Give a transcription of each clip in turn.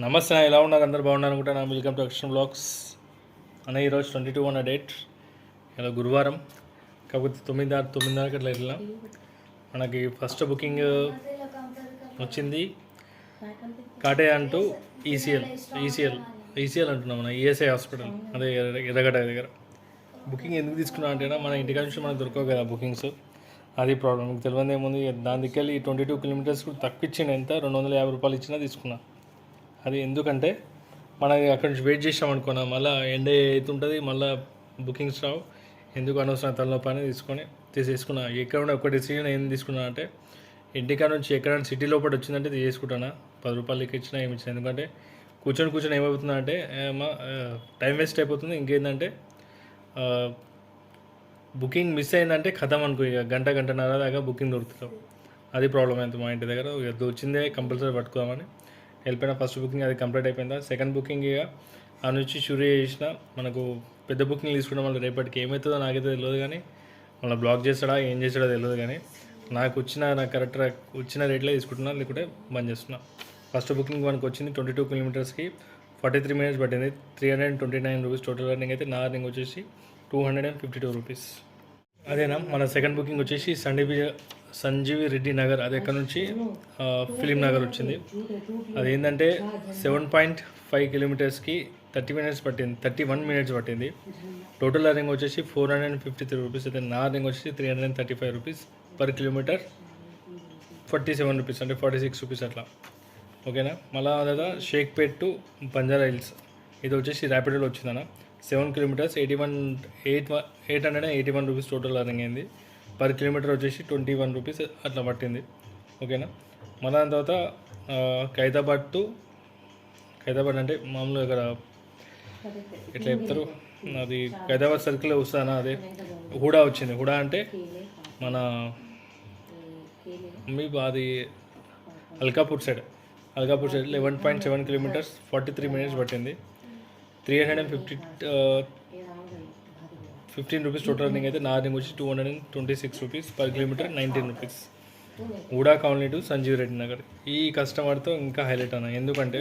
నమస్తే ఎలా ఉన్నారు? అందరు బాగున్నారు అనుకుంటా వెల్కమ్ టు అక్షన్ బ్లాగ్స్. అన్న ఈరోజు ట్వంటీ టూ అన్న డేట్. ఇలా గురువారం. కాకపోతే తొమ్మిదిన్నర తొమ్మిదిన్నరకి అట్లా వెళ్ళినాం. మనకి ఫస్ట్ బుకింగ్ వచ్చింది. కాటే అంటూ ఈసీఎల్ ఈసీఎల్ ఈసీఎల్ అంటున్నాం మన ఈఎస్ఐ హాస్పిటల్ అదే ఎర్ర- ఎర్రగడ్డ దగ్గర. బుకింగ్ ఎందుకు తీసుకున్నా అంటే మన ఇంటికాడ నుంచి మనకు దొరకవు కదా బుకింగ్స్. అది ప్రాబ్లం. మీకు తెలియదు ఏముంది దాని దిక్కెళ్ళి ట్వంటీ టూ కిలోమీటర్స్ తక్కువ ఇచ్చిన ఎంత? రెండు వందల యాభై రూపాయలు ఇచ్చినా తీసుకున్నా. అది ఎందుకంటే మనం అక్కడి నుంచి వెయిట్ చేసాం అనుకున్నా మళ్ళీ ఎండ అవుతుంటుంది మళ్ళీ బుకింగ్స్ రావు. ఎందుకు అనవసరం తలనొప్పి తీసుకొని తీసేసుకున్నా. ఎక్కడ ఒక డెసిజన్ ఏం తీసుకున్నా అంటే ఇంటికాడ నుంచి ఎక్కడైనా సిటీ లోపల వచ్చిందంటే తీసుకుంటానా పది రూపాయలకి ఇచ్చినా ఏమి ఇచ్చినా. ఎందుకంటే కూర్చొని కూర్చొని ఏమవుతుందంటే అంటే మా టైం వేస్ట్ అయిపోతుంది. ఇంకేంటంటే బుకింగ్ మిస్ అయిందంటే కథం అనుకో ఇక గంట గంటన్నర దాకా బుకింగ్ దొరుకుతావు అది ప్రాబ్లం అయింది మా ఇంటి దగ్గర. ఇక వచ్చిందే కంపల్సరీ పట్టుకోదామని. వెళ్ళిపోయిన ఫస్ట్ బుకింగ్ అది కంప్లీట్ అయిపోయిందా? సెకండ్ బుకింగ్ ఇక ఆ నుంచి చేసిన. మనకు పెద్ద బుకింగ్ తీసుకున్న మళ్ళీ రేపటికి ఏమవుతుందో నాకైతే తెలియదు కానీ మళ్ళీ బ్లాక్ చేస్తాడా ఏం చేస్తాడో తెలియదు కానీ నాకు వచ్చిన నాకు కరెక్ట్ వచ్చిన రేట్లో తీసుకుంటున్నా లేకుంటే బంద్ చేస్తున్నా. ఫస్ట్ బుకింగ్ మనకు వచ్చింది ట్వంటీ టూ కిలోమీటర్స్కి ఫార్టీ త్రీ మినిట్స్ పట్టింది. Three hundred and twenty nine rupees total running అయితే నా రన్నింగ్ వచ్చేసి two hundred and fifty two rupees. అదేనా? మన సెకండ్ బుకింగ్ వచ్చేసి సంజీవి సంజీవి రెడ్డి నగర్ అది ఎక్కడ నుంచి? ఫిలిం నగర్ వచ్చింది. అది ఏంటంటే సెవెన్ పాయింట్ ఫైవ్ కిలోమీటర్స్కి థర్టీ మినిట్స్ పట్టింది థర్టీ వన్ మినిట్స్ పట్టింది. టోటల్ అర్నింగ్ వచ్చేసి four hundred and fifty three rupees అయితే నా అర్నింగ్ వచ్చేసి three hundred and thirty five rupees per kilometre forty seven rupees అంటే ఫార్టీ సిక్స్ రూపీస్ అట్లా. ఓకేనా? మళ్ళా అదా షేక్పేట్ టు బంజారా హిల్స్ ఇది వచ్చేసి ర్యాపిడోలో వచ్చిందన్న. Seven kilometres eighty one eight eight hundred and eighty one rupees total earning అయింది. పర్ కిలోమీటర్ వచ్చేసి ట్వంటీ వన్ రూపీస్ అట్లా పట్టింది. ఓకేనా? మళ్ళా దాని తర్వాత ఖైదాబాద్ టు ఖైదాబాద్ అంటే మామూలుగా ఇక్కడ ఎట్లా చెప్తారు? అది ఖైదాబాద్ సర్కిల్ వస్తానా అదే హుడా వచ్చింది. హుడా అంటే మన మీ అది Alkapur side Alkapur side eleven point seven kilometres forty three minutes పట్టింది. Three hundred and fifty fifteen rupees total running అయితే నా రన్నింగ్ వచ్చి two hundred and twenty six rupees per kilometre nineteen rupees HUDA colony to Sanjeev Reddy Nagar ఈ కస్టమర్తో ఇంకా highlight అన్న. ఎందుకంటే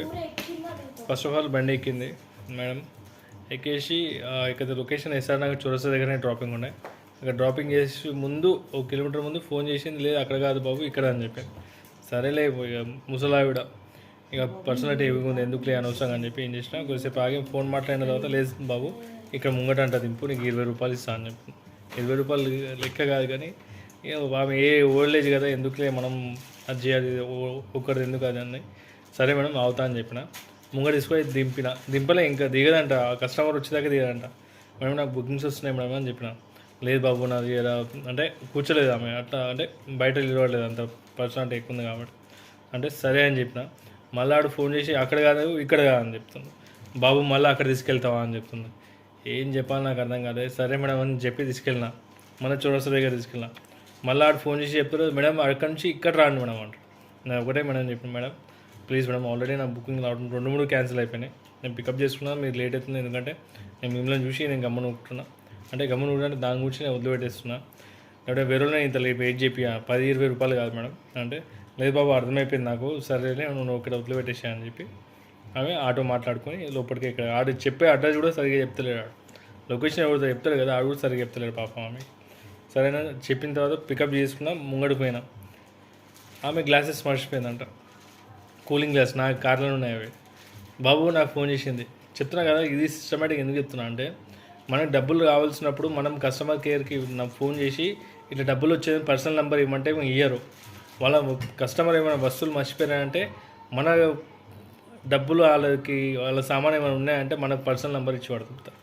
first of all బండి ఎక్కింది. మేడం ఎక్కేసి ఇక్కడ లొకేషన్ ఎస్ఆర్ నగర్ చౌరస్తా దగ్గరనే డ్రాపింగ్ ఉన్నాయి. అక్కడ డ్రాపింగ్ చేసి ముందు ఒక కిలోమీటర్ ముందు ఫోన్ చేసింది లేదు అక్కడ కాదు బాబు ఇక్కడ అని చెప్పాను సరేలే ఇక ముసలావిడ ఇక పర్సనాలిటీ ఏమి ఉంది. ఎందుకు లే అనవసరం అని చెప్పి ఏం చేసిన కొద్దిసేపు ఆగి ఫోన్ మాట్లాడిన తర్వాత లేదు బాబు ఇక్కడ ముంగట అంట దింపు నీకు ఇరవై రూపాయలు ఇస్తా అని చెప్పి. ఇరవై రూపాయలు లెక్క కాదు కానీ ఇక ఆమె ఏ ఓల్డ్ ఏజ్ కదా ఎందుకులే మనం అది చేయాలి ఓ- ఒక్కరిది ఎందుకు అది అని. సరే మేడం అవుతా అని చెప్పిన. ముంగట తీసుకొని దింపిన. దింపలే ఇంకా దిగదంట ఆ కస్టమర్ వచ్చేదాకా దిగదంట. మేడం నాకు బుకింగ్స్ వస్తున్నాయి మేడం అని చెప్పిన. లేదు బాబు నాది ఎలా అంటే కూర్చోలేదు ఆమె. అట్లా అంటే బయట నిలబడలేదు అంత పర్సనాలిటీ ఎక్కువ ఉంది కాబట్టి. అంటే సరే అని చెప్పిన. మళ్ళీ ఆడు ఫోన్ చేసి అక్కడ కాదు ఇక్కడ కాదని చెప్తుంది. బాబు మళ్ళీ అక్కడ తీసుకెళ్తావా అని చెప్తుంది. ఏం చెప్పాలి నాకు అర్థం కాదు సరే మేడం అని చెప్పి తీసుకెళ్ళిన. మళ్ళీ చౌరస్తా దగ్గర తీసుకెళ్ళిన. మళ్ళీ ఆడు ఫోన్ చేసి చెప్తారు మేడం అక్కడి నుంచి ఇక్కడ రాండి మేడం అంట నేను ఒకటే మేడం చెప్పిన మేడం ప్లీజ్ మేడం ఆల్రెడీ నా బుకింగ్ రావడం రెండు మూడు క్యాన్సిల్ అయిపోయినాయి. నేను పికప్ చేసుకున్నాను మీరు లేట్ అవుతుంది ఎందుకంటే నేను మిమ్మల్ని చూసి నేను గమ్మను ఉంటున్నా అంటే గమ్మను ఉంటే దాని గురించి నేను వదిలిపెట్టేస్తున్నా. లేకపోతే వేరే ఇంత లేపు వెయిట్ చెప్పి పది ఇరవై రూపాయలు కాదు మేడం. అంటే లేదు బాబు అర్థమైపోయింది నాకు. సరేలే నువ్వు ఇక్కడ వదిలిపెట్టేసా అని చెప్పి ఆమె ఆటో మాట్లాడుకొని లోపలికి ఇక్కడ ఆడు చెప్పే అడ్రస్ కూడా సరిగ్గా చెప్తలేడు ఆడు. లొకేషన్ ఎవరితో చెప్తాడు కదా ఆడు కూడా సరిగ్గా చెప్తలేడు పాపం ఆమె. సరేనా చెప్పిన తర్వాత పికప్ చేసుకున్నా ముంగడికి ఆమె గ్లాసెస్ మర్చిపోయిందంట. కూలింగ్ గ్లాస్ నా కార్లో ఉన్నాయి అవి. బాబు నాకు ఫోన్ చేసింది. చెప్తున్నా కదా ఇది సిస్టమేటిక్ ఎందుకు చెప్తున్నా అంటే మనకు డబ్బులు కావాల్సినప్పుడు మనం కస్టమర్ కేర్కి ఫోన్ చేసి ఇట్లా డబ్బులు వచ్చేది పర్సనల్ నెంబర్ ఇవ్వమంటే ఇయ్యరు వాళ్ళ కస్టమర్ ఏమైనా వస్తువులు మర్చిపోయారంటే మన డబ్బులు వాళ్ళకి వాళ్ళ సామాన్ ఏమైనా ఉన్నాయంటే మనకు పర్సనల్ నెంబర్ ఇచ్చి పడుతుంటారు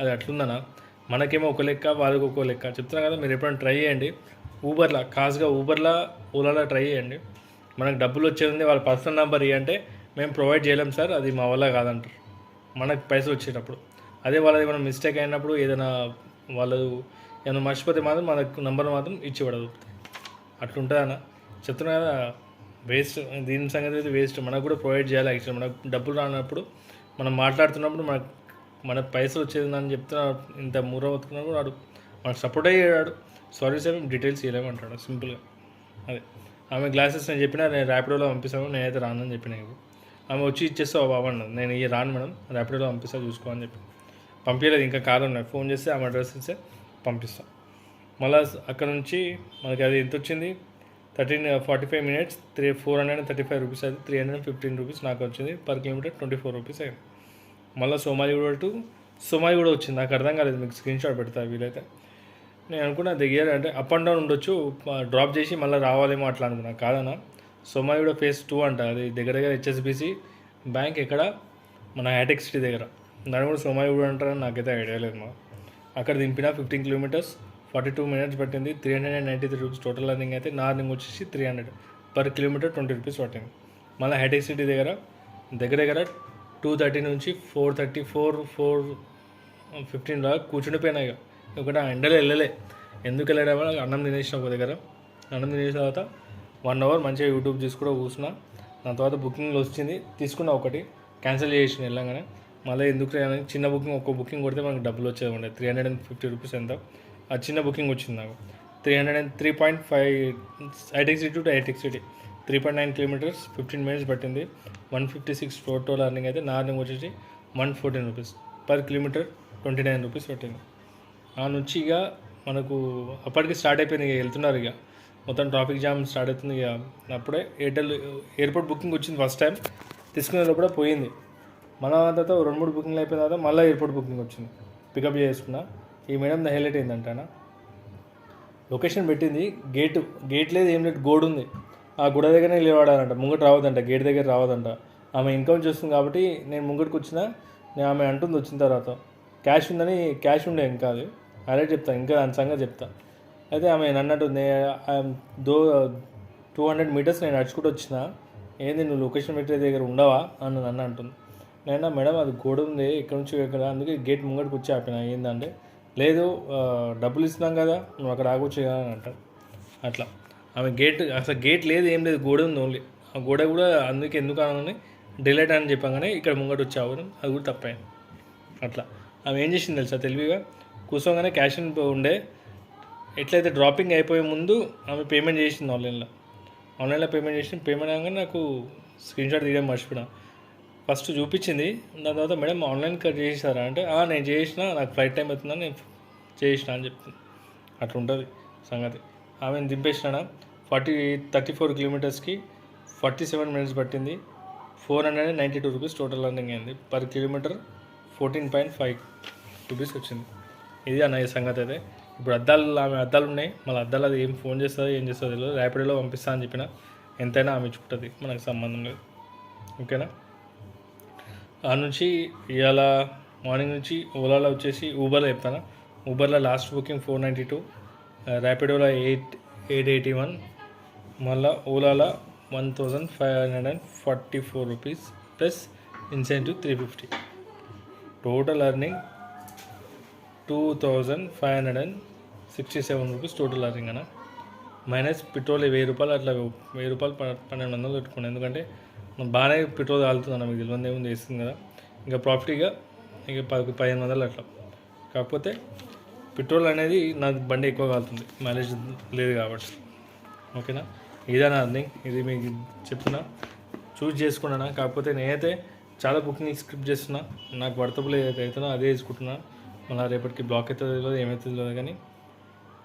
అది అట్లుందనా మనకేమో ఒక లెక్క వాళ్ళకి ఒక లెక్క. చెప్తున్నా కదా మీరు ఎప్పుడైనా ట్రై చేయండి. ఊబర్లా ఖాస్గా ఊబర్లా ఓలాలో ట్రై చేయండి. మనకు డబ్బులు వచ్చేది వాళ్ళ పర్సనల్ నెంబర్ ఇవ్వంటే మేము ప్రొవైడ్ చేయలేం సార్ అది మా వల్ల కాదంటారు. మనకు పైసలు వచ్చేటప్పుడు. అదే వాళ్ళది ఏమైనా మిస్టేక్ అయినప్పుడు ఏదైనా వాళ్ళు ఏమైనా మర్చిపోతే మాత్రం మనకు నంబర్ మాత్రం ఇచ్చిపడదు పడదు అట్లుంటుందన్నా. చెప్తున్నా కదా వేస్ట్ దీని సంగతి అయితే వేస్ట్ మనకు కూడా ప్రొవైడ్ చేయాలి యాక్చువల్ మనకు డబ్బులు రానప్పుడు మనం మాట్లాడుతున్నప్పుడు మనకు మన పైసలు వచ్చేది అని చెప్తున్నా ఇంత మూర బతుకున్నప్పుడు వాడు మనకు సపోర్ట్ అయ్యాడు. సారీ సార్ మేము డీటెయిల్స్ ఇవ్వలేమంటాడు సింపుల్గా అదే. ఆమె గ్లాసెస్ నేను చెప్పినా నేను ర్యాపిడోలో పంపిస్తాను నేనైతే రానని చెప్పిన ఆమె వచ్చి ఇచ్చేస్తావు బాబా అన్నది. నేను ఇవి రాను మేడం ర్యాపిడోలో పంపిస్తా చూసుకో అని చెప్పి. పంపించలేదు ఇంకా కాలు ఉన్నాయి. ఫోన్ చేస్తే ఆమె అడ్రస్ ఇస్తే పంపిస్తాం. మళ్ళీ అక్కడ నుంచి మనకి అది ఎంత వచ్చింది? Thirteen forty five minutes three four hundred and thirty five rupees అది త్రీ హండ్రెడ్ ఫిఫ్టీన్ రూపీస్ నాకు వచ్చింది. Per kilometre twenty four rupees అయింది. మళ్ళీ సోమాజిగూడ టు సోమాజిగూడ వచ్చింది. నాకు అర్థం కాలేదు మీకు స్క్రీన్ షాట్ పెడతా వీలైతే. నేను అనుకున్నా దగ్గర అంటే అప్ అండ్ డౌన్ ఉండొచ్చు డ్రాప్ చేసి మళ్ళీ రావాలేమో అట్లా అనుకున్నా. కాదన్నా. సోమాజిగూడ ఫేస్ టూ అంట. అది దగ్గర దగ్గర హెచ్ఎస్బిసి బ్యాంక్ ఎక్కడ? మన హ్యాటెక్ సిటీ దగ్గర. దాని కూడా సోమాజిగూడ అంటారని నాకైతే ఐడియా లేదు మా అక్కడ దింపిన fifteen kilometres forty two minutes పట్టింది. Three hundred and ninety three rupees total earning అయితే నా రన్నింగ్ వచ్చేసి three hundred per kilometre twenty rupees పట్టింది మళ్ళీ హైటెక్ సిటీ దగ్గర దగ్గర దగ్గర టూ థర్టీ నుంచి four thirty four four fifteen దాకా కూర్చుండిపోయినా ఇక. ఒకటి ఆ ఎండలో వెళ్ళలే. ఎందుకు వెళ్ళాడేమో అన్నం తినేసిన ఒక దగ్గర. అన్నం తినేసిన తర్వాత వన్ అవర్ మంచిగా యూట్యూబ్ చూసి కూడా కూర్చున్నా. దాని తర్వాత బుకింగ్లో వచ్చింది. తీసుకున్న ఒకటి. క్యాన్సిల్ చేసిన వెళ్ళంగానే. మళ్ళీ ఎందుకు అని చిన్న బుకింగ్ ఒక్క బుకింగ్ కొడితే మనకు డబ్బులు వచ్చేది ఉండే three hundred and fifty rupees ఎంత? ఆ చిన్న బుకింగ్ వచ్చింది నాకు. Three hundred and three point five Hitech City to Hitech City three point nine kilometres fifteen minutes పట్టింది. One fifty six total earning అయితే నా అర్నింగ్ వచ్చేసి one fourteen rupees. Per kilometre twenty nine rupees పట్టింది. ఆ నుంచి ఇక మనకు అప్పటికి స్టార్ట్ అయిపోయింది ఇక వెళ్తున్నారు ఇక. మొత్తం ట్రాఫిక్ జామ్ స్టార్ట్ అవుతుంది ఇక. అప్పుడే ఎయిర్టెల్ ఎయిర్పోర్ట్ బుకింగ్ వచ్చింది ఫస్ట్ టైం తీసుకునే లోపల పోయింది. మన తర్వాత రెండు మూడు బుకింగ్లు అయిపోయిన తర్వాత మళ్ళీ ఎయిర్పోర్ట్ బుకింగ్ వచ్చింది. పికప్ చేసుకున్నా ఈ మేడం హైలైట్ అయిందంటానా లొకేషన్ పెట్టింది గేట్ గేట్ లేదు ఏం లేదు గోడు ఉంది. ఆ గోడ దగ్గరనే నిలబడాలంట ముంగట రావద్దంట గేట్ దగ్గర రావద్దంట. ఆమె ఇన్కమ్ చేస్తుంది కాబట్టి నేను ముంగటికి వచ్చిన నేను ఆమె అంటుంది వచ్చిన తర్వాత. క్యాష్ ఉందని క్యాష్ ఉండే ఇంకా అది. అదే చెప్తాను ఇంకా దాని సంగతి చెప్తా. అయితే ఆమె నన్నట్టు నే దో టూ హండ్రెడ్ మీటర్స్ నేను నడుచుకుంటూ వచ్చిన ఏంది నువ్వు లొకేషన్ పెట్టే దగ్గర ఉండవా? అని నన్ను అంటుంది. నేను మేడం అది గోడ ఉంది ఇక్కడ నుంచి ఇక్కడ అందుకే గేట్ ముంగటికి వచ్చి ఆపిన ఏందంటే లేదు డబ్బులు ఇస్తున్నాం కదా నువ్వు అక్కడ ఆగొచ్చు కదా అని అంటారు. అట్లా. ఆమె గేట్ అసలు గేట్ లేదు ఏం లేదు గోడ ఉంది ఓన్లీ ఆ గోడ కూడా అందుకే ఎందుకు అనగానే డిలేట్ అని చెప్పగానే ఇక్కడ ముంగట వచ్చావు అది కూడా తప్పైంది అట్లా. ఆమె ఏం చేసింది తెలుసా తెలివిగా? కూర్చోగానే క్యాష్ ఉండే. ఎట్లయితే డ్రాపింగ్ అయిపోయే ముందు ఆమె పేమెంట్ చేసింది ఆన్లైన్లో ఆన్లైన్లో పేమెంట్ చేసి పేమెంట్ అవ్వగానే నాకు స్క్రీన్ షాట్ తీయడం మర్చిపోయినా. ఫస్ట్ చూపించింది. దాని తర్వాత మేడం ఆన్లైన్ కట్ చేసారా అంటే నేను చేసిన నాకు ఫ్లైట్ టైం అవుతుందని నేను చేసిన అని చెప్తుంది అట్లా ఉంటుంది సంగతి. ఆమెను దింపేసినా ఫార్టీ థర్టీ ఫోర్ కిలోమీటర్స్కి ఫార్టీ సెవెన్ మినిట్స్ పట్టింది. Four hundred and ninety two rupees total running అయింది. Per kilometre fourteen point five rupees వచ్చింది. ఇది అన్న సంగతి అయితే. ఇప్పుడు అద్దాలు ఆమె అద్దాలు ఉన్నాయి. మళ్ళీ అద్దాలు అది ఏం ఫోన్ చేస్తుందో ఏం చేస్తుందో తెలియదు. ర్యాపిడోలో పంపిస్తా అని చెప్పిన ఎంతైనా ఆమె ఇచ్చుకుంటుంది. మనకు సంబంధం లేదు. ఓకేనా? ఆ నుంచి ఇవాళ మార్నింగ్ నుంచి ఓలాలో వచ్చేసి ఊబర్లో చెప్తాను? ఊబర్లో last booking four ninety two ర్యాపిడోలో eight eight eighty one మళ్ళీ ఓలాలో one thousand five hundred and forty four rupees plus incentive three fifty total earning two thousand five hundred and sixty seven rupees total earning అన్న. Minus petrol వెయ్యి రూపాయలు అట్లా వెయ్యి రూపాయలు ప- పన్నెండు వందలు పెట్టుకున్నాను ఎందుకంటే బాగానే పెట్రోల్ కాలుతుంది మీకు తెలియదు ఏముంది వేస్తుంది కదా. ఇంకా ప్రాఫిట్గా ఇక పది పదిహేను వందలు అట్లా. కాకపోతే పెట్రోల్ అనేది నాకు బండి ఎక్కువ కాలుతుంది మైలేజ్ లేదు కాబట్టి. ఓకేనా? ఇదేనా అర్నింగ్ ఇది మీకు చెప్తున్నా. చూస్ చేసుకున్నానా? కాకపోతే నేనైతే చాలా బుకింగ్ స్క్రిప్ట్ చేస్తున్నా. నాకు వర్తపులు ఏదైతే అవుతుందో అదే వేసుకుంటున్నా మళ్ళీ రేపటికి బ్లాక్ అవుతుందో తెలియదు ఏమవుతుందో తెలియదు కానీ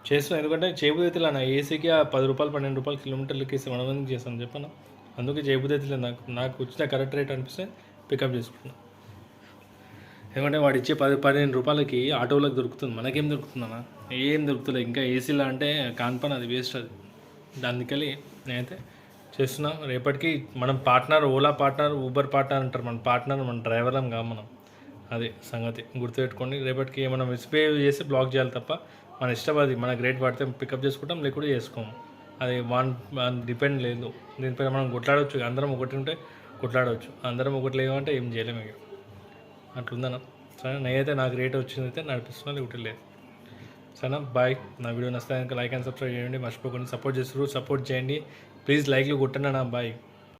చేస్తున్నాను ఎందుకంటే చేయబుద్ధి నా ఏసీకి ఆ పది రూపాయలు పన్నెండు రూపాయలు కిలోమీటర్లకి వేసి మనం చేస్తాను చెప్పాను? అందుకే చేయబుద్ధి లేదు. నాకు నాకు వచ్చిన కరెక్ట్ రేట్ అనిపిస్తే పికప్ చేసుకుంటున్నా. ఎందుకంటే వాడు ఇచ్చే పది పదిహేను రూపాయలకి ఆటోలకు దొరుకుతుంది. మనకేం దొరుకుతుందన్నా ఏం దొరుకుతుంది ఇంకా ఏసీలో అంటే కాన్పన్ అది వేస్ట్ అది. దానికెళ్ళి నేనైతే చేస్తున్నాం. రేపటికి మనం partner Ola partner Uber partner అంటారు. మన పార్ట్నర్ మన డ్రైవర్లం కా మనం. అదే సంగతి. గుర్తుపెట్టుకోండి. రేపటికి ఏమైనా మిస్బే చేసి బ్లాక్ చేయాలి తప్ప మన ఇష్టం అది మన గ్రేట్ పడితే పికప్ చేసుకుంటాం లేకుండా చేసుకోము. అది వన్ డిపెండ్ లేదు. దీనిపైన మనం కొట్లాడవచ్చు అందరం ఒకటి ఉంటే కొట్లాడవచ్చు అందరం ఒకటి లేవంటే ఏం చేయలేము ఇక. అట్లుందన్న. సరే నేనైతే నాకు రేట్ వచ్చింది అయితే నడిపిస్తున్నాను ఒకటి లేదు. సరేనా? బాయ్. నా వీడియో నచ్చితే కనుక లైక్ అండ్ సబ్స్క్రైబ్ చేయండి. మర్చిపోకుండా సపోర్ట్ చేస్తారు సపోర్ట్ చేయండి. ప్లీజ్ లైక్లు కొట్టండి నా బాయ్.